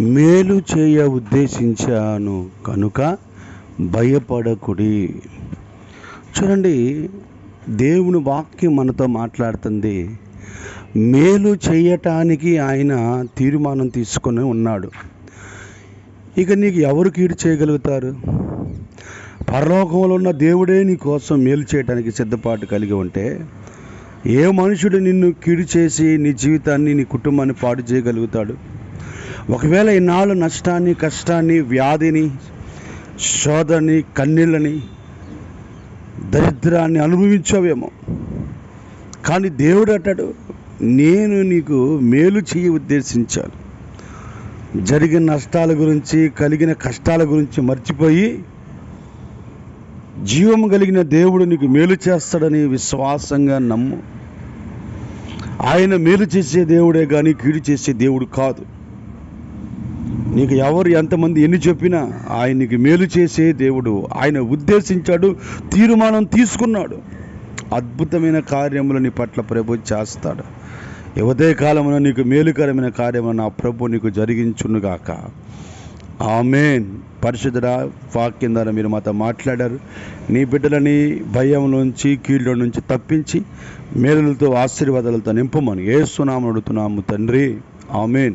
మేలు చేయ ఉద్దేశించాను కనుక భయపడకుడి. చూడండి దేవుని వాక్యం మనతో మాట్లాడుతుంది. మేలు చేయటానికి ఆయన తీర్మానం తీసుకొని ఉన్నాడు. ఇక నీకు ఎవరు కీడు చేయగలుగుతారు? పరలోకంలో ఉన్న దేవుడే నీ కోసం మేలు చేయడానికి సిద్ధపాటు కలిగి ఉంటే ఏ మనుషుడు నిన్ను కీడు చేసి నీ జీవితాన్ని నీ కుటుంబాన్ని పాడు చేయగలుగుతాడు? ఒకవేళ ఇన్నాళ్ళు నష్టాన్ని కష్టాన్ని వ్యాధిని శోధని కన్నీళ్ళని దరిద్రాన్ని అనుభవించావేమో. కానీ దేవుడు అంటాడు నేను నీకు మేలు చేయ ఉద్దేశించాను. జరిగిన నష్టాల గురించి కలిగిన కష్టాల గురించి మర్చిపోయి జీవం కలిగిన దేవుడు నీకు మేలు చేస్తాడని విశ్వాసంగా నమ్ము. ఆయన మేలు చేసే దేవుడే కానీ కీడు చేసే దేవుడు కాదు. నీకు ఎవరు ఎంతమంది ఎన్ని చెప్పినా ఆయన నీకు మేలు చేసే దేవుడు ఆయన ఉద్దేశించాడు తీర్మానం తీసుకున్నాడు. అద్భుతమైన కార్యములు నీ పట్ల ప్రభు చేస్తాడు. ఉదయ కాలమున నీకు మేలుకరమైన కార్యము నా ప్రభు నీకు జరిగించునుగాక. ఆమెన్. పరిశుద్ధ వాక్యం ద్వారా మీరు మాతో మాట్లాడారు. నీ బిడ్డలని భయం నుంచి కీళ్ళ నుంచి తప్పించి మేలులతో ఆశీర్వాదాలతో నింపమని ఏసునామం అడుగుతున్నాము తండ్రి. ఆమెన్.